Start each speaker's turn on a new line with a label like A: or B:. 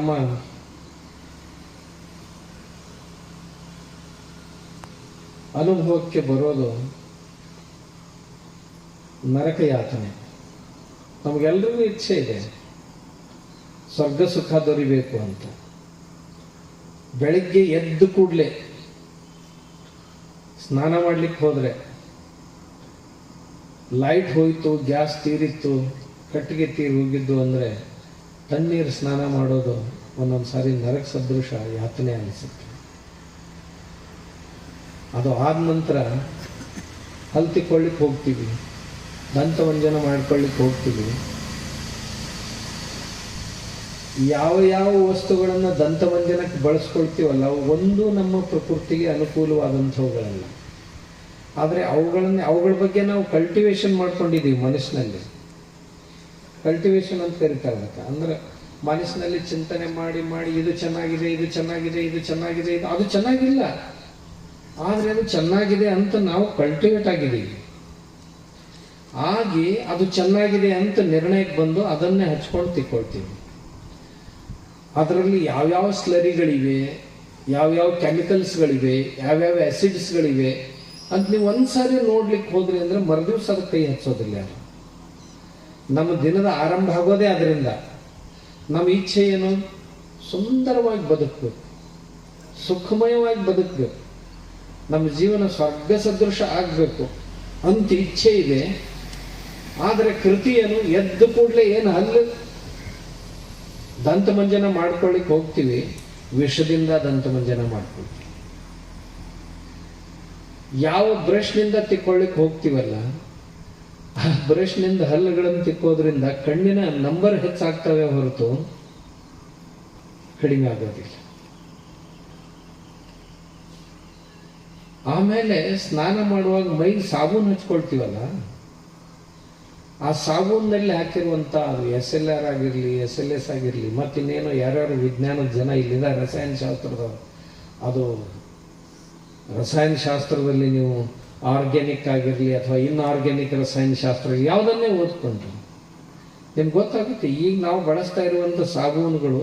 A: ನಮ್ಮ ಅನುಭವಕ್ಕೆ ಬರೋದು ನರಕ ಯಾತನೆ ನಮಗೆಲ್ರಿಗೂ ಇಚ್ಛೆ ಇದೆ. ಸ್ವರ್ಗ ಸುಖ ದೊರಿಬೇಕು ಅಂತ. ಬೆಳಿಗ್ಗೆ ಎದ್ದು ಕೂಡಲೇ ಸ್ನಾನ ಮಾಡ್ಲಿಕ್ಕೆ ಹೋದ್ರೆ ಲೈಟ್ ಹೋಯಿತು, ಗ್ಯಾಸ್ ತೀರಿತ್ತು, ಕಟ್ಟಿಗೆ ತೀರಿ ಹೋಗಿದ್ದು ಅಂದರೆ ತಣ್ಣೀರು ಸ್ನಾನ ಮಾಡೋದು ಒಂದೊಂದು ಸಾರಿ ನರಕ ಸದೃಶ ಯಾತನೆ ಅನಿಸುತ್ತೆ. ಅದು ಆದ ನಂತರ ಹಲ್ತಿಕೊಳ್ಳಿಕ್ಕೆ ಹೋಗ್ತೀವಿ, ದಂತವಂಜನ ಮಾಡ್ಕೊಳ್ಳಿಕ್ಕೆ ಹೋಗ್ತೀವಿ. ಯಾವ ಯಾವ ವಸ್ತುಗಳನ್ನು ದಂತವಂಜನಕ್ಕೆ ಬಳಸ್ಕೊಳ್ತೀವಲ್ಲ, ಒಂದು ನಮ್ಮ ಪ್ರಕೃತಿಗೆ ಅನುಕೂಲವಾದಂಥವುಗಳಲ್ಲ. ಆದರೆ ಅವುಗಳನ್ನೇ, ಅವುಗಳ ಬಗ್ಗೆ ನಾವು ಕಲ್ಟಿವೇಶನ್ ಮಾಡ್ಕೊಂಡಿದ್ದೀವಿ ಮನಸ್ಸಿನಲ್ಲಿ. ಕಲ್ಟಿವೇಶನ್ ಅಂತ ಕರಿತಾರೆ ಅದಕ್ಕೆ ಅಂದ್ರೆ ಮನಸ್ಸಿನಲ್ಲಿ ಚಿಂತನೆ ಮಾಡಿ ಮಾಡಿ, ಇದು ಚೆನ್ನಾಗಿದೆ ಇದು ಚೆನ್ನಾಗಿದೆ ಇದು ಚೆನ್ನಾಗಿದೆ, ಇದು ಅದು ಚೆನ್ನಾಗಿಲ್ಲ. ಆದರೆ ಅದು ಚೆನ್ನಾಗಿದೆ ಅಂತ ನಾವು ಕಲ್ಟಿವೇಟ್ ಆಗಿದ್ದೀವಿ. ಆಗಿ ಅದು ಚೆನ್ನಾಗಿದೆ ಅಂತ ನಿರ್ಣಯಕ್ಕೆ ಬಂದು ಅದನ್ನೇ ಹಚ್ಕೊಂಡು ತಿಕ್ಕೊಳ್ತೀವಿ. ಅದರಲ್ಲಿ ಯಾವ್ಯಾವ ಸ್ಲರಿಗಳಿವೆ ಯಾವ್ಯಾವ ಕೆಮಿಕಲ್ಸ್ಗಳಿವೆ ಯಾವ್ಯಾವ ಆ್ಯಸಿಡ್ಸ್ಗಳಿವೆ ಅಂತ ನೀವು ಒಂದ್ಸಾರಿ ನೋಡ್ಲಿಕ್ಕೆ ಹೋದ್ರಿ ಅಂದ್ರೆ ಮರುದಿವ್ಸ ಅದಕ್ಕೆ ಕೈ ಹಚ್ಚೋದಿಲ್ಲ ಯಾರು. ನಮ್ಮ ದಿನದ ಆರಂಭ ಆಗೋದೇ ಅದರಿಂದ ನಮ್ಮ ಇಚ್ಛೆ ಏನು? ಸುಂದರವಾಗಿ ಬದುಕಬೇಕು. ಸುಖಮಯವಾಗಿ ಬದುಕಬೇಕು. ನಮ್ಮ ಜೀವನ ಸ್ವರ್ಗ ಸದೃಶ ಆಗಬೇಕು. ಅಂತ ಇಚ್ಛೆ ಇದೆ. ಆದರೆ ಕೃತಿಯನ್ನು ಎದ್ದು ಕೂಡಲೇ ಏನು? ಅಲ್ಲ ದಂತಮಂಜನ ಮಾಡ್ಕೊಳ್ಳಿಕ್ಕೆ ಹೋಗ್ತೀವಿ. ವಿಷದಿಂದ ದಂತಮಂಜನ ಮಾಡ್ಕೊಳ್ತೀವಿ. ಯಾವ ಬ್ರಷ್ನಿಂದ ತಿಕ್ಕೊಳ್ಳಿಕ್ಕೆ ಹೋಗ್ತೀವಲ್ಲ ಬ್ರಷ್ನಿಂದ ಹಲ್ಲುಗಳನ್ನು ತಿಕ್ಕೋದ್ರಿಂದ ಕಣ್ಣಿನ ನಂಬರ್ ಹೆಚ್ಚಾಗ್ತವೆ ಹೊರತು ಕಡಿಮೆ ಆಗೋದಿಲ್ಲ. ಆಮೇಲೆ ಸ್ನಾನ ಮಾಡುವಾಗ ಮೈಗೆ ಸಾಬೂನು ಹಚ್ಕೊಳ್ತೀವಲ್ಲ, ಆ ಸಾಬೂನಲ್ಲಿ ಹಾಕಿರುವಂಥ ಅದು ಎಸ್ ಎಲ್ ಆರ್ ಆಗಿರಲಿ, ಎಸ್ ಎಲ್ ಎಸ್ ಆಗಿರಲಿ, ಮತ್ತಿನ್ನೇನೋ ಯಾರ್ಯಾರು ವಿಜ್ಞಾನದ ಜನ ಇಲ್ಲಿಂದ ರಸಾಯನ ಶಾಸ್ತ್ರದ ಅದು ರಸಾಯನ ಶಾಸ್ತ್ರದಲ್ಲಿ ನೀವು ಆರ್ಗ್ಯಾನಿಕ್ ಆಗಿರಲಿ ಅಥವಾ ಇನ್ಆರ್ಗ್ಯಾನಿಕ್ ರಸಾಯನ ಶಾಸ್ತ್ರ ಯಾವುದನ್ನೇ ಓದ್ಕೊಂಡು ನಿಮ್ಗೆ ಗೊತ್ತಾಗುತ್ತೆ, ಈಗ ನಾವು ಬಳಸ್ತಾ ಇರುವಂಥ ಸಾಬೂನುಗಳು